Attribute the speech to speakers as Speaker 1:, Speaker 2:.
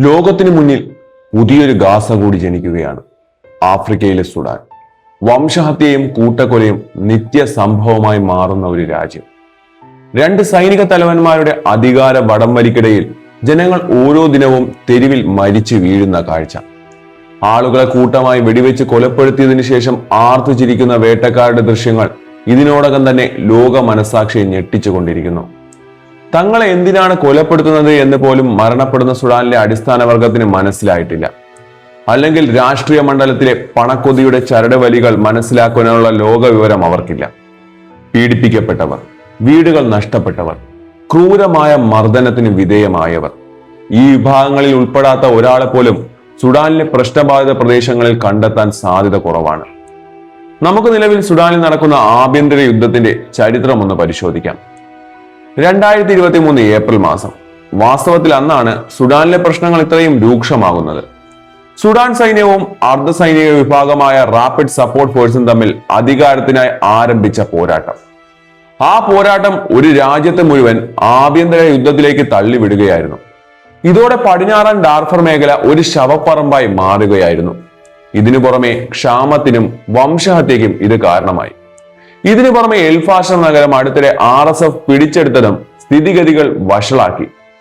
Speaker 1: ലോകത്തിനു മുന്നിൽ പുതിയൊരു ഗാസ കൂടി ജനിക്കുകയാണ്. ആഫ്രിക്കയിലെ സുഡാൻ. വംശഹത്യയും കൂട്ടക്കൊലയും നിത്യ സംഭവമായി മാറുന്ന ഒരു രാജ്യം. രണ്ട് സൈനിക തലവന്മാരുടെ അധികാര വടംവലിക്കിടയിൽ ജനങ്ങൾ ഓരോ ദിനവും തെരുവിൽ മരിച്ചു വീഴുന്ന കാഴ്ച. ആളുകളെ കൂട്ടമായി വെടിവെച്ച് കൊലപ്പെടുത്തിയതിനു ശേഷം ആർത്തു ചിരിക്കുന്ന വേട്ടക്കാരുടെ ദൃശ്യങ്ങൾ ഇതിനോടകം തന്നെ ലോക മനസാക്ഷിയെ ഞെട്ടിച്ചുകൊണ്ടിരിക്കുന്നു. തങ്ങളെ എന്തിനാണ് കൊലപ്പെടുത്തുന്നത് എന്ന് പോലും മരണപ്പെടുന്ന സുഡാനിലെ അടിസ്ഥാന വർഗത്തിന് മനസ്സിലായിട്ടില്ല. അല്ലെങ്കിൽ രാഷ്ട്രീയ മണ്ഡലത്തിലെ പണക്കൊതിയുടെ ചരടവലികൾ മനസ്സിലാക്കുവാനുള്ള മനസ്സിലാക്കാനുള്ള ലോക വിവരം അവർക്കില്ല. പീഡിപ്പിക്കപ്പെട്ടവർ വീടുകൾ നഷ്ടപ്പെട്ടവർ ക്രൂരമായ മർദ്ദനത്തിന് വിധേയമായവർ. ഈ വിഭാഗങ്ങളിൽ ഉൾപ്പെടാത്ത ഒരാളെ പോലും സുഡാനിലെ പ്രശ്നബാധിത പ്രദേശങ്ങളിൽ കണ്ടെത്താൻ സാധ്യത കുറവാണ്. നമുക്ക് നിലവിൽ സുഡാനിൽ നടക്കുന്ന ആഭ്യന്തര യുദ്ധത്തിന്റെ ചരിത്രം ഒന്ന് പരിശോധിക്കാം. രണ്ടായിരത്തി ഇരുപത്തി മൂന്ന് ഏപ്രിൽ മാസം. വാസ്തവത്തിൽ അന്നാണ് സുഡാനിലെ പ്രശ്നങ്ങൾ ഇത്രയും രൂക്ഷമാകുന്നത്. സുഡാൻ സൈന്യവും അർദ്ധ സൈനിക വിഭാഗമായ റാപ്പിഡ് സപ്പോർട്ട് ഫോഴ്സും തമ്മിൽ അധികാരത്തിനായി ആരംഭിച്ച പോരാട്ടം. ആ പോരാട്ടം ഒരു രാജ്യത്തെ മുഴുവൻ ആഭ്യന്തര യുദ്ധത്തിലേക്ക് തള്ളിവിടുകയായിരുന്നു. ഇതോടെ പടിഞ്ഞാറൻ ഡാർഫർ മേഖല ഒരു ശവപ്പറമ്പായി മാറുകയായിരുന്നു. ഇതിനു പുറമെ ക്ഷാമത്തിനും വംശഹത്യയ്ക്കും ഇത് കാരണമായി. ഇതിനു പുറമെ എൽഫാഷ നഗരം അടുത്തിടെ ആർ എസ് എഫ് പിടിച്ചെടുത്തതും സ്ഥിതിഗതികൾ വഷളാക്കി.